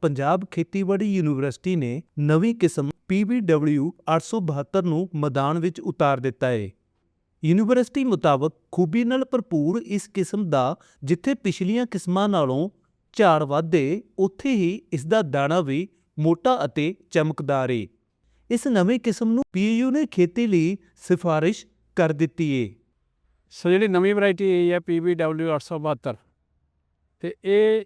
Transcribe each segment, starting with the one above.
ਪੰਜਾਬ ਖੇਤੀਬਾੜੀ ਯੂਨੀਵਰਸਿਟੀ ਨੇ ਨਵੀਂ ਕਿਸਮ PBW 872 ਨੂੰ ਮੈਦਾਨ ਵਿੱਚ ਉਤਾਰ ਦਿੱਤਾ ਹੈ ਯੂਨੀਵਰਸਿਟੀ ਮੁਤਾਬਕ ਖੂਬੀ ਨਾਲ ਭਰਪੂਰ ਇਸ ਕਿਸਮ ਦਾ ਜਿੱਥੇ ਪਿਛਲੀਆਂ ਕਿਸਮਾਂ ਨਾਲੋਂ ਝਾੜ ਵੱਧ ਏ ਉੱਥੇ ਹੀ ਇਸ ਦਾ ਦਾਣਾ ਵੀ ਮੋਟਾ ਅਤੇ ਚਮਕਦਾਰ ਏ। ਇਸ ਨਵੇਂ ਕਿਸਮ ਨੂੰ ਪੀਯੂ ਨੇ ਖੇਤੀ ਲਈ ਸਿਫਾਰਿਸ਼ ਕਰ ਦਿੱਤੀ ਏ। ਸੋ ਜਿਹੜੀ ਨਵੀਂ ਵੈਰਾਈਟੀ ਆਈ ਹੈ PBW 872 ਤੇ ਇਹ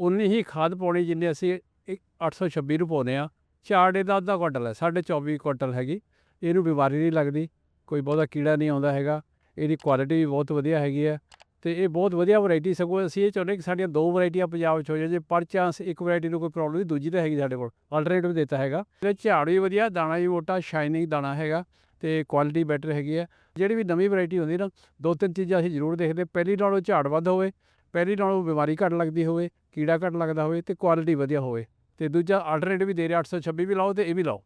ਉਨੀ ਹੀ ਖਾਦ ਪਾਉਣੀ ਜਿੰਨੇ ਅਸੀਂ ਇੱਕ 826 ਨੂੰ ਪਾਉਂਦੇ ਆ ਝਾੜ ਇਹਦਾ ਅੱਧਾ ਕੁਆਂਟਲ ਹੈ, ਸਾਢੇ 24 ਕੁਆਂਟਲ ਹੈਗੀ। ਇਹਨੂੰ ਬਿਮਾਰੀ ਨਹੀਂ ਲੱਗਦੀ, ਕੋਈ ਬਹੁਤਾ ਕੀੜਾ ਨਹੀਂ ਆਉਂਦਾ ਹੈਗਾ, ਇਹਦੀ ਕੁਆਲਿਟੀ ਵੀ ਬਹੁਤ ਵਧੀਆ ਹੈਗੀ ਹੈ ਤੇ ਇਹ ਬਹੁਤ ਵਧੀਆ ਵੈਰਾਈਟੀ ਸਗੋਂ ਅਸੀਂ ਇਹ ਚਾਹੁੰਦੇ ਕਿ ਸਾਡੀਆਂ ਦੋ ਵੈਰਾਈਟੀਆਂ ਪੰਜਾਬ 'ਚ ਹੋ ਜਾਣ, ਜੇ ਪਰ ਚਾਂਸ ਇੱਕ ਵੈਰਾਈਟੀ ਨੂੰ ਕੋਈ ਪ੍ਰੋਬਲਮ ਨਹੀਂ ਦੂਜੀ ਤਾਂ ਹੈਗੀ ਸਾਡੇ ਕੋਲ ਆਲਟਰਨੇਟਿਵ ਦਿੱਤਾ ਹੈਗਾ। ਤੇ ਝਾੜ ਵੀ ਵਧੀਆ, ਦਾਣਾ ਵੀ ਮੋਟਾ ਸ਼ਾਈਨਿੰਗ ਦਾਣਾ ਹੈਗਾ ਤੇ ਕੁਆਲਿਟੀ ਬੈਟਰ ਹੈਗੀ ਹੈ। ਜਿਹੜੀ ਵੀ ਨਵੀਂ ਵੈਰਾਈਟੀ ਹੁੰਦੀ ਨਾ, ਦੋ ਤਿੰਨ ਚੀਜ਼ਾਂ ਅਸੀਂ ਜ਼ਰੂਰ ਦੇਖਦੇ ਪਹਿਲੀ ਨਾਲੋਂ ਝਾੜ ਵੱਧ ਹੋਵੇ ਪਹਿਲੀ ਨਾਲੋਂ ਬਿਮਾਰੀ ਘੱਟ ਲੱਗਦੀ ਹੋਵੇ, ਕੀੜਾ ਘੱਟ ਲੱਗਦਾ ਹੋਵੇ ਤੇ ਕੁਆਲਿਟੀ ਵਧੀਆ ਹੋਵੇ। ਤੇ ਦੂਜਾ ਆਲਟਰਨੇਟਿਵ ਵੀ ਦੇ ਰਿਹਾ 826 ਵੀ ਲਾਓ ਤੇ ਇਹ ਵੀ ਲਾਓ।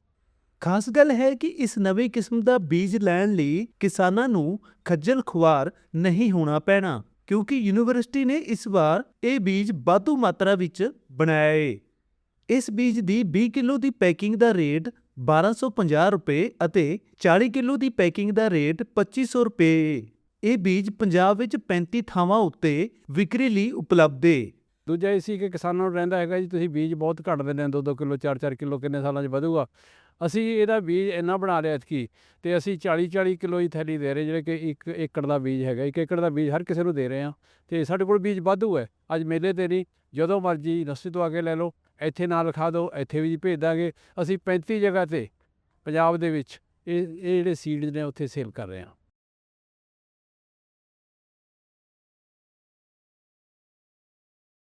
ਖਾਸ ਗੱਲ ਹੈ ਕਿ ਇਸ ਨਵੇਂ ਕਿਸਮ ਦਾ ਬੀਜ ਲੈਣ ਲਈ ਕਿਸਾਨਾਂ ਨੂੰ ਖੱਜਲ ਖੁਆਰ ਨਹੀਂ ਹੋਣਾ ਪੈਣਾ, ਕਿਉਂਕਿ ਯੂਨੀਵਰਸਿਟੀ ਨੇ ਇਸ ਵਾਰ ਇਹ ਬੀਜ ਵਾਧੂ ਮਾਤਰਾ ਵਿੱਚ ਬਣਾਇਆ ਏ। ਇਸ ਬੀਜ ਦੀ 20 ਕਿਲੋ ਦੀ ਪੈਕਿੰਗ ਦਾ ਰੇਟ 1250 ਰੁਪਏ ਅਤੇ 40 ਕਿਲੋ ਦੀ ਪੈਕਿੰਗ ਦਾ ਰੇਟ 2500 ਰੁਪਏ ਇਹ ਬੀਜ ਪੰਜਾਬ ਵਿੱਚ 35 ਥਾਵਾਂ ਉੱਤੇ ਵਿਕਰੀ ਲਈ ਉਪਲਬਧ ਏ। ਦੂਜਾ ਇਹ ਸੀ ਕਿ ਕਿਸਾਨਾਂ ਨੂੰ ਰਹਿੰਦਾ ਹੈਗਾ ਜੀ, ਤੁਸੀਂ ਬੀਜ ਬਹੁਤ ਘੱਟ ਦਿੰਦੇ ਹੋ 2-2 ਕਿਲੋ 4-4 ਕਿਲੋ ਕਿੰਨੇ ਸਾਲਾਂ 'ਚ ਵਧੂਗਾ। ਅਸੀਂ ਇਹਦਾ ਬੀਜ ਇੰਨਾ ਬਣਾ ਲਿਆ ਇਤਕੀ ਤੇ ਅਸੀਂ 40-40 ਕਿਲੋ ਹੀ ਥੈਲੀ ਦੇ ਰਹੇ, ਜਿਹੜੇ ਕਿ 1 ਏਕੜ ਦਾ ਬੀਜ ਹੈਗਾ 1 ਏਕੜ ਦਾ ਬੀਜ ਹਰ ਕਿਸੇ ਨੂੰ ਦੇ ਰਹੇ ਆ ਤੇ ਸਾਡੇ ਕੋਲ ਬੀਜ ਵਾਧੂ ਹੈ, ਅੱਜ ਮੇਲੇ ਤੇ ਨਹੀਂ, ਜਦੋਂ ਮਰਜ਼ੀ ਰਸਤੇ ਤੋਂ ਆ ਕੇ ਲੈ ਲਓ, ਇੱਥੇ ਨਾਲ ਲਿਖਾ ਦਿਓ, ਇੱਥੇ ਵੀ ਭੇਜ ਦਾਂਗੇ। ਅਸੀਂ 35 ਜਗ੍ਹਾ ਤੇ ਪੰਜਾਬ ਦੇ ਵਿੱਚ ਇਹ ਇਹ ਜਿਹੜੇ ਸੀਡਸ ਨੇ, ਉੱਥੇ ਸੇਲ ਕਰ ਰਹੇ ਹਾਂ।